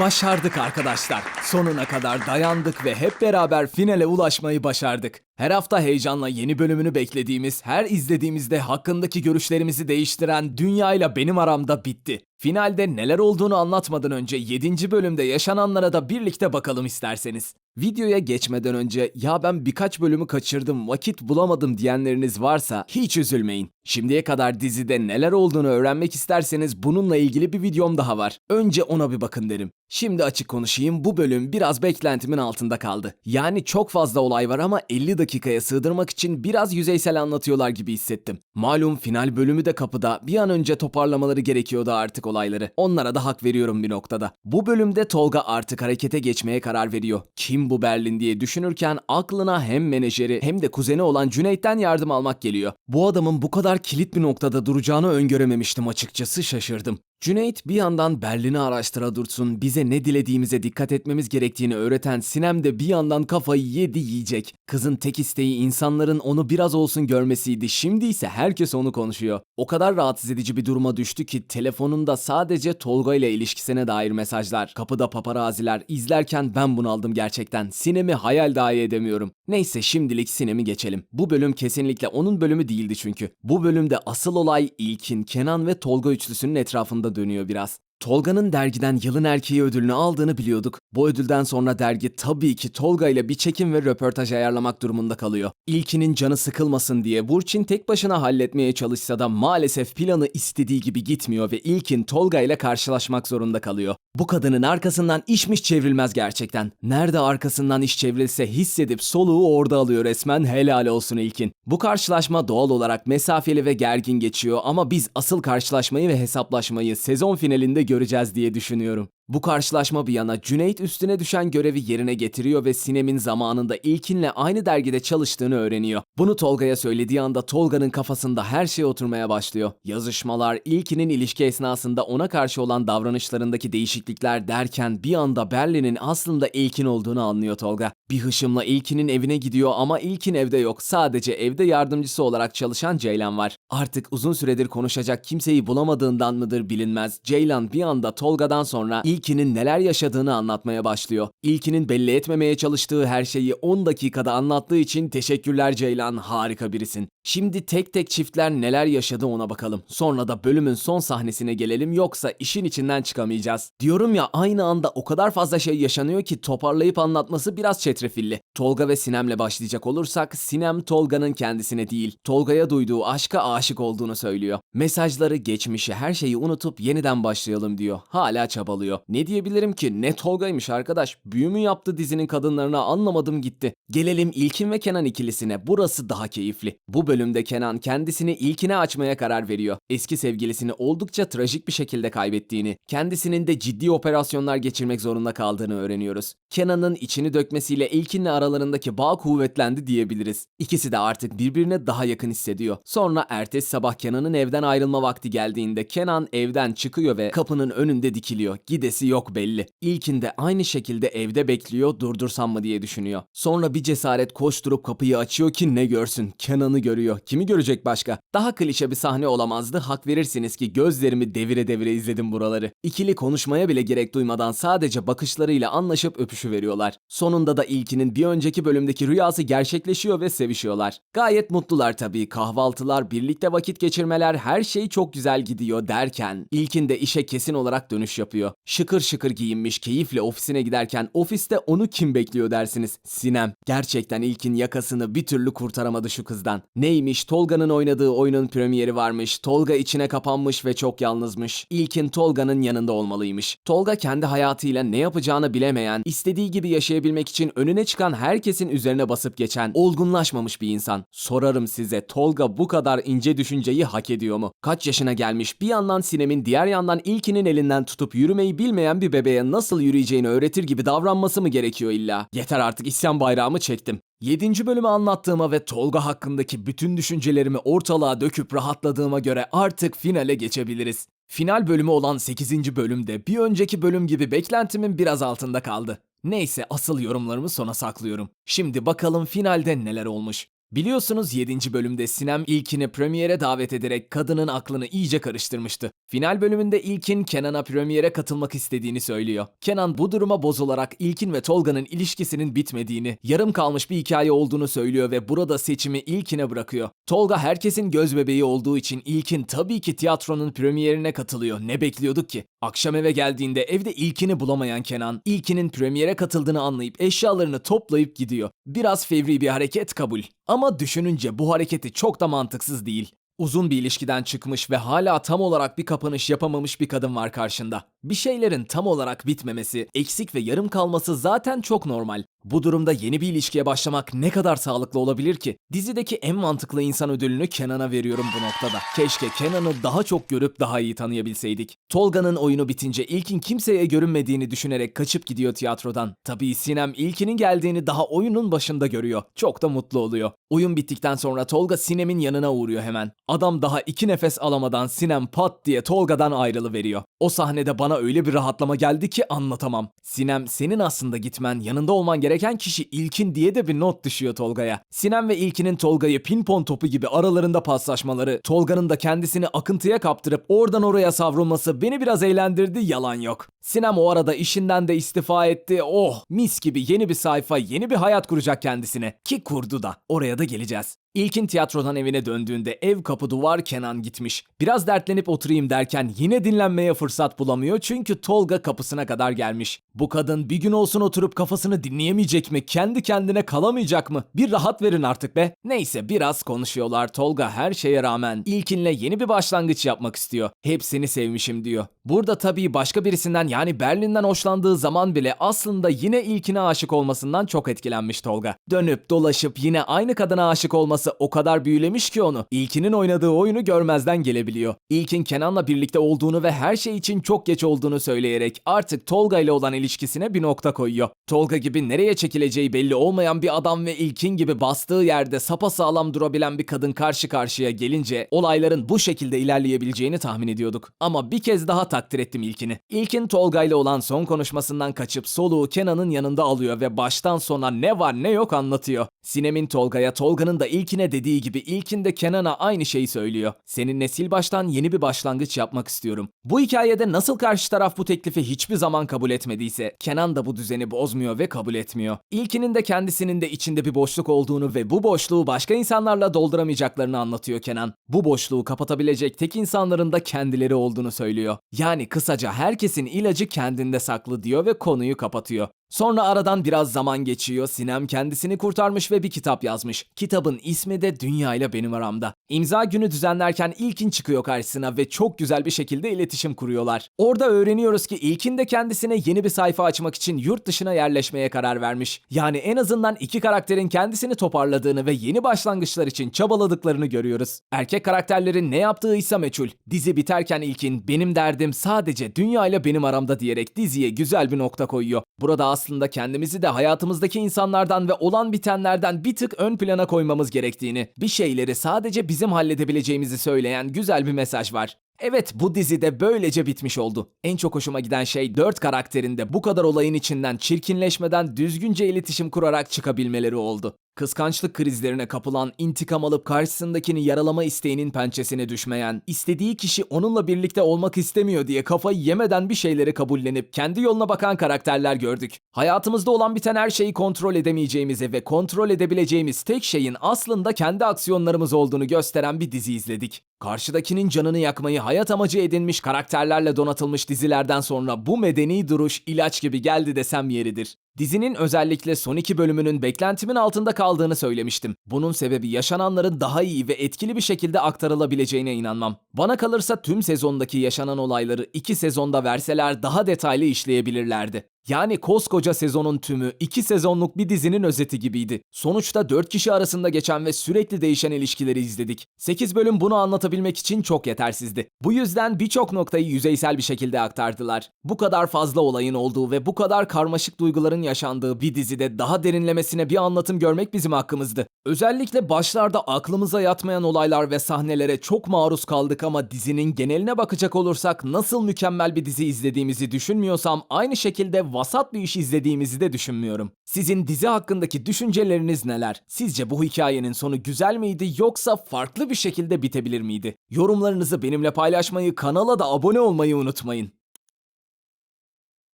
Başardık arkadaşlar. Sonuna kadar dayandık ve hep beraber finale ulaşmayı başardık. Her hafta heyecanla yeni bölümünü beklediğimiz, her izlediğimizde hakkındaki görüşlerimizi değiştiren Dünya ile benim aramda bitti. Finalde neler olduğunu anlatmadan önce 7. bölümde yaşananlara da birlikte bakalım isterseniz. Videoya geçmeden önce ya ben birkaç bölümü kaçırdım, vakit bulamadım diyenleriniz varsa hiç üzülmeyin. Şimdiye kadar dizide neler olduğunu öğrenmek isterseniz bununla ilgili bir videom daha var. Önce ona bir bakın derim. Şimdi açık konuşayım bu bölüm biraz beklentimin altında kaldı. Yani çok fazla olay var ama 50 dakikaya sığdırmak için biraz yüzeysel anlatıyorlar gibi hissettim. Malum final bölümü de kapıda bir an önce toparlamaları gerekiyordu artık olayları. Onlara da hak veriyorum bir noktada. Bu bölümde Tolga artık harekete geçmeye karar veriyor. Kim bu Berlin diye düşünürken aklına hem menajeri hem de kuzeni olan Cüneyt'ten yardım almak geliyor. Bu adamın bu kadar kilit bir noktada duracağını öngörememiştim açıkçası şaşırdım. Cüneyt bir yandan Berlin'i araştıra dursun, bize ne dilediğimize dikkat etmemiz gerektiğini öğreten Sinem de bir yandan kafayı yedi yiyecek. Kızın tek isteği insanların onu biraz olsun görmesiydi. Şimdi ise herkes onu konuşuyor. O kadar rahatsız edici bir duruma düştü ki telefonunda sadece Tolga ile ilişkisine dair mesajlar, kapıda paparaziler izlerken ben bunu aldım gerçekten. Sinem'i hayal dahi edemiyorum. Neyse şimdilik Sinem'i geçelim. Bu bölüm kesinlikle onun bölümü değildi çünkü. Bu bölümde asıl olay İlkin, Kenan ve Tolga üçlüsünün etrafında dönüyor biraz. Tolga'nın dergiden yılın erkeği ödülünü aldığını biliyorduk. Bu ödülden sonra dergi tabii ki Tolga ile bir çekim ve röportaj ayarlamak durumunda kalıyor. İlkinin canı sıkılmasın diye Burçin tek başına halletmeye çalışsa da maalesef planı istediği gibi gitmiyor ve İlkin Tolga ile karşılaşmak zorunda kalıyor. Bu kadının arkasından işmiş çevrilmez gerçekten. Nerede arkasından iş çevrilse hissedip soluğu orada alıyor resmen helal olsun İlkin. Bu karşılaşma doğal olarak mesafeli ve gergin geçiyor ama biz asıl karşılaşmayı ve hesaplaşmayı sezon finalinde göreceğiz diye düşünüyorum. Bu karşılaşma bir yana Cüneyt üstüne düşen görevi yerine getiriyor ve Sinem'in zamanında İlkin'le aynı dergide çalıştığını öğreniyor. Bunu Tolga'ya söylediği anda Tolga'nın kafasında her şey oturmaya başlıyor. Yazışmalar, İlkin'in ilişki esnasında ona karşı olan davranışlarındaki değişiklikler derken bir anda Berlin'in aslında İlkin olduğunu anlıyor Tolga. Bir hışımla İlkin'in evine gidiyor ama İlkin evde yok. Sadece evde yardımcısı olarak çalışan Ceylan var. Artık uzun süredir konuşacak kimseyi bulamadığından mıdır bilinmez. Ceylan bir anda Tolga'dan sonra İlkin'in neler yaşadığını anlatmaya başlıyor. İlkin'in belli etmemeye çalıştığı her şeyi 10 dakikada anlattığı için teşekkürler Ceylan, harika birisin. Şimdi tek tek çiftler neler yaşadı ona bakalım. Sonra da bölümün son sahnesine gelelim yoksa işin içinden çıkamayacağız. Diyorum ya aynı anda o kadar fazla şey yaşanıyor ki toparlayıp anlatması biraz çetrefilli. Tolga ve Sinem'le başlayacak olursak Sinem Tolga'nın kendisine değil, Tolga'ya duyduğu aşka aşık olduğunu söylüyor. Mesajları, geçmişi, her şeyi unutup yeniden başlayalım diyor. Hala çabalıyor. Ne diyebilirim ki? Ne Tolga'ymış arkadaş. Büyü mü yaptı dizinin kadınlarına anlamadım gitti. Gelelim İlkin ve Kenan ikilisine. Burası daha keyifli. Bu bölümde Kenan kendisini İlkin'e açmaya karar veriyor. Eski sevgilisini oldukça trajik bir şekilde kaybettiğini, kendisinin de ciddi operasyonlar geçirmek zorunda kaldığını öğreniyoruz. Kenan'ın içini dökmesiyle İlkin'le aralarındaki bağ kuvvetlendi diyebiliriz. İkisi de artık birbirine daha yakın hissediyor. Sonra ertesi sabah Kenan'ın evden ayrılma vakti geldiğinde Kenan evden çıkıyor ve kapının önünde dikiliyor. Gidesi yok belli. İlkin de aynı şekilde evde bekliyor durdursam mı diye düşünüyor. Sonra bir cesaret koşturup kapıyı açıyor ki ne görsün. Kenan'ı görüyor. Kimi görecek başka? Daha klişe bir sahne olamazdı. Hak verirsiniz ki gözlerimi devire devire izledim buraları. İkili konuşmaya bile gerek duymadan sadece bakışlarıyla anlaşıp öpüşü veriyorlar. Sonunda da İlkin'in bir önceki bölümdeki rüyası gerçekleşiyor ve sevişiyorlar. Gayet mutlular tabii. Kahvaltılar, birlikte vakit geçirmeler her şey çok güzel gidiyor derken İlkin de işe kesin olarak dönüş yapıyor. Şıkır şıkır giyinmiş, keyifle ofisine giderken ofiste onu kim bekliyor dersiniz? Sinem. Gerçekten İlkin yakasını bir türlü kurtaramadı şu kızdan. Neymiş? Tolga'nın oynadığı oyunun premieri varmış. Tolga içine kapanmış ve çok yalnızmış. İlkin Tolga'nın yanında olmalıymış. Tolga kendi hayatıyla ne yapacağını bilemeyen, istediği gibi yaşayabilmek için önüne çıkan herkesin üzerine basıp geçen, olgunlaşmamış bir insan. Sorarım size Tolga bu kadar ince düşünceyi hak ediyor mu? Kaç yaşına gelmiş bir yandan Sinem'in diğer yandan İlkin'in elinden tutup yürümeyi bilmeyen bir bebeğe nasıl yürüyeceğini öğretir gibi davranması mı gerekiyor illa? Yeter artık isyan bayrağımı çektim. 7. bölümü anlattığıma ve Tolga hakkındaki bütün düşüncelerimi ortalığa döküp rahatladığıma göre artık finale geçebiliriz. Final bölümü olan 8. bölümde bir önceki bölüm gibi beklentimin biraz altında kaldı. Neyse asıl yorumlarımı sona saklıyorum. Şimdi bakalım finalde neler olmuş. Biliyorsunuz 7. bölümde Sinem İlkin'i premiere davet ederek kadının aklını iyice karıştırmıştı. Final bölümünde İlkin Kenan'a premiere katılmak istediğini söylüyor. Kenan bu duruma bozularak İlkin ve Tolga'nın ilişkisinin bitmediğini, yarım kalmış bir hikaye olduğunu söylüyor ve burada seçimi İlkin'e bırakıyor. Tolga herkesin göz bebeği olduğu için İlkin tabii ki tiyatronun premierine katılıyor. Ne bekliyorduk ki? Akşam eve geldiğinde evde İlkin'i bulamayan Kenan, İlkin'in premiere katıldığını anlayıp eşyalarını toplayıp gidiyor. Biraz fevri bir hareket kabul. Ama düşününce bu hareketi çok da mantıksız değil. Uzun bir ilişkiden çıkmış ve hala tam olarak bir kapanış yapamamış bir kadın var karşında. Bir şeylerin tam olarak bitmemesi, eksik ve yarım kalması zaten çok normal. Bu durumda yeni bir ilişkiye başlamak ne kadar sağlıklı olabilir ki? Dizideki en mantıklı insan ödülünü Kenan'a veriyorum bu noktada. Keşke Kenan'ı daha çok görüp daha iyi tanıyabilseydik. Tolga'nın oyunu bitince İlkin kimseye görünmediğini düşünerek kaçıp gidiyor tiyatrodan. Tabii Sinem İlkin'in geldiğini daha oyunun başında görüyor. Çok da mutlu oluyor. Oyun bittikten sonra Tolga Sinem'in yanına uğruyor hemen. Adam daha iki nefes alamadan Sinem pat diye Tolga'dan ayrılıveriyor. O sahnede bana öyle bir rahatlama geldi ki anlatamam. Sinem senin aslında gitmen, yanında olman gereken kişi İlkin diye de bir not düşüyor Tolga'ya. Sinem ve İlkin'in Tolga'yı pinpon topu gibi aralarında paslaşmaları, Tolga'nın da kendisini akıntıya kaptırıp oradan oraya savrulması beni biraz eğlendirdi yalan yok. Sinem o arada işinden de istifa etti. Oh mis gibi yeni bir sayfa, yeni bir hayat kuracak kendisine. Ki kurdu da. Oraya da geleceğiz. İlkin tiyatrodan evine döndüğünde ev kapı duvar Kenan gitmiş. Biraz dertlenip oturayım derken yine dinlenmeye fırsat bulamıyor çünkü Tolga kapısına kadar gelmiş. Bu kadın bir gün olsun oturup kafasını dinleyemeyecek mi? Kendi kendine kalamayacak mı? Bir rahat verin artık be. Neyse biraz konuşuyorlar. Tolga her şeye rağmen İlkin'le yeni bir başlangıç yapmak istiyor. Hepsini sevmişim diyor. Burada tabii başka birisinden yani Berlin'den hoşlandığı zaman bile aslında yine İlkin'e aşık olmasından çok etkilenmiş Tolga. Dönüp dolaşıp yine aynı kadına aşık olması o kadar büyülemiş ki onu. İlkin'in oynadığı oyunu görmezden gelebiliyor. İlkin Kenan'la birlikte olduğunu ve her şey için çok geç olduğunu söyleyerek artık Tolga ile olan ilişkisine bir nokta koyuyor. Tolga gibi nereye çekileceği belli olmayan bir adam ve İlkin gibi bastığı yerde sapasağlam durabilen bir kadın karşı karşıya gelince olayların bu şekilde ilerleyebileceğini tahmin ediyorduk. Ama bir kez daha takdir ettim İlkin'i. İlkin Tolga ile olan son konuşmasından kaçıp soluğu Kenan'ın yanında alıyor ve baştan sona ne var ne yok anlatıyor. Sinem'in Tolga'ya, Tolga'nın da İlkin'e dediği gibi İlkin de Kenan'a aynı şeyi söylüyor. Seninle sil baştan yeni bir başlangıç yapmak istiyorum. Bu hikayede nasıl karşı taraf bu teklifi hiçbir zaman kabul etmediyse Kenan da bu düzeni bozmuyor ve kabul etmiyor. İlkin'in de kendisinin de içinde bir boşluk olduğunu ve bu boşluğu başka insanlarla dolduramayacaklarını anlatıyor Kenan. Bu boşluğu kapatabilecek tek insanların da kendileri olduğunu söylüyor. Yani kısaca herkesin ilacı kendinde saklı diyor ve konuyu kapatıyor. Sonra aradan biraz zaman geçiyor. Sinem kendisini kurtarmış ve bir kitap yazmış. Kitabın ismi de Dünya ile Benim Aramda. İmza günü düzenlerken İlkin çıkıyor karşısına ve çok güzel bir şekilde iletişim kuruyorlar. Orada öğreniyoruz ki İlkin de kendisine yeni bir sayfa açmak için yurt dışına yerleşmeye karar vermiş. Yani en azından iki karakterin kendisini toparladığını ve yeni başlangıçlar için çabaladıklarını görüyoruz. Erkek karakterlerin ne yaptığı ise meçhul. Dizi biterken İlkin benim derdim sadece Dünya ile Benim Aramda diyerek diziye güzel bir nokta koyuyor. Burada aslında kendimizi de hayatımızdaki insanlardan ve olan bitenlerden bir tık ön plana koymamız gerektiğini, bir şeyleri sadece bizim halledebileceğimizi söyleyen güzel bir mesaj var. Evet bu dizide böylece bitmiş oldu. En çok hoşuma giden şey dört karakterin de bu kadar olayın içinden çirkinleşmeden düzgünce iletişim kurarak çıkabilmeleri oldu. Kıskançlık krizlerine kapılan, intikam alıp karşısındakini yaralama isteğinin pençesine düşmeyen, istediği kişi onunla birlikte olmak istemiyor diye kafayı yemeden bir şeyleri kabullenip kendi yoluna bakan karakterler gördük. Hayatımızda olan biten her şeyi kontrol edemeyeceğimizi ve kontrol edebileceğimiz tek şeyin aslında kendi aksiyonlarımız olduğunu gösteren bir dizi izledik. Karşıdakinin canını yakmayı hayat amacı edinmiş karakterlerle donatılmış dizilerden sonra bu medeni duruş ilaç gibi geldi desem yeridir. Dizinin özellikle son iki bölümünün beklentimin altında kaldığını söylemiştim. Bunun sebebi yaşananların daha iyi ve etkili bir şekilde aktarılabileceğine inanmam. Bana kalırsa tüm sezondaki yaşanan olayları iki sezonda verseler daha detaylı işleyebilirlerdi. Yani koskoca sezonun tümü iki sezonluk bir dizinin özeti gibiydi. Sonuçta 4 kişi arasında geçen ve sürekli değişen ilişkileri izledik. 8 bölüm bunu anlatabilmek için çok yetersizdi. Bu yüzden birçok noktayı yüzeysel bir şekilde aktardılar. Bu kadar fazla olayın olduğu ve bu kadar karmaşık duyguların yaşandığı bir dizide daha derinlemesine bir anlatım görmek bizim hakkımızdı. Özellikle başlarda aklımıza yatmayan olaylar ve sahnelere çok maruz kaldık ama dizinin geneline bakacak olursak nasıl mükemmel bir dizi izlediğimizi düşünmüyorsam aynı şekilde vasat bir iş izlediğimizi de düşünmüyorum. Sizin dizi hakkındaki düşünceleriniz neler? Sizce bu hikayenin sonu güzel miydi yoksa farklı bir şekilde bitebilir miydi? Yorumlarınızı benimle paylaşmayı, kanala da abone olmayı unutmayın.